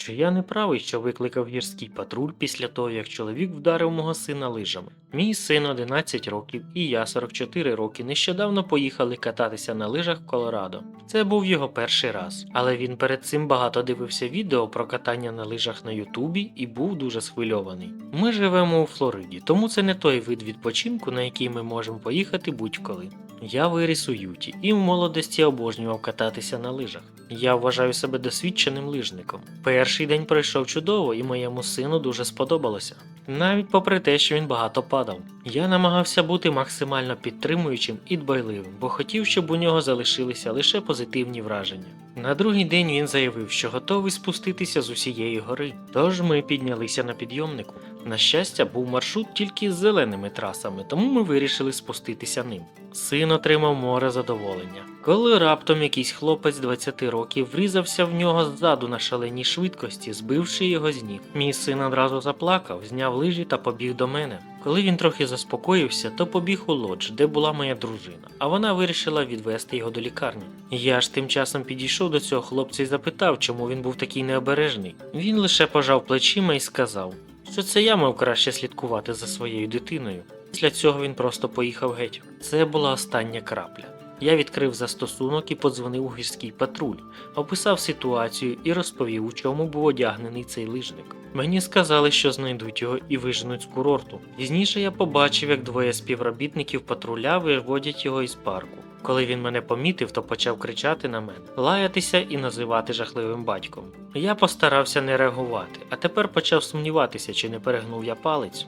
Чи я не правий, що викликав гірський патруль після того, як чоловік вдарив мого сина лижами? Мій син 11 років і я 44 роки нещодавно поїхали кататися на лижах в Колорадо. Це був його перший раз, але він перед цим багато дивився відео про катання на лижах на Ютубі і був дуже схвильований. Ми живемо у Флориді, тому це не той вид відпочинку, на який ми можемо поїхати будь-коли. Я виріс у Юті і в молодості обожнював кататися на лижах. Я вважаю себе досвідченим лижником. Перший день пройшов чудово, і моєму сину дуже сподобалося. Навіть попри те, що він багато падав. Я намагався бути максимально підтримуючим і дбайливим, бо хотів, щоб у нього залишилися лише позитивні враження. На другий день він заявив, що готовий спуститися з усієї гори. Тож ми піднялися на підйомнику. На щастя, був маршрут тільки з зеленими трасами, тому ми вирішили спуститися ним. Син отримав море задоволення. Коли раптом якийсь хлопець 20 років врізався в нього ззаду на шаленій швидкості, збивши його з ніг. Мій син одразу заплакав, зняв лижі та побіг до мене. Коли він трохи заспокоївся, то побіг у лодж, де була моя дружина, а вона вирішила відвести його до лікарні. Я ж тим часом підійшов до цього хлопця і запитав, чому він був такий необережний. Він лише пожав плечима і сказав, що це я мав краще слідкувати за своєю дитиною. Після цього він просто поїхав геть. Це була остання крапля. Я відкрив застосунок і подзвонив у гірський патруль, описав ситуацію і розповів, у чому був одягнений цей лижник. Мені сказали, що знайдуть його і виженуть з курорту. Пізніше я побачив, як двоє співробітників патруля виводять його із парку. Коли він мене помітив, то почав кричати на мене, лаятися і називати жахливим батьком. Я постарався не реагувати, а тепер почав сумніватися, чи не перегнув я палець.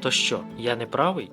То що, я не правий?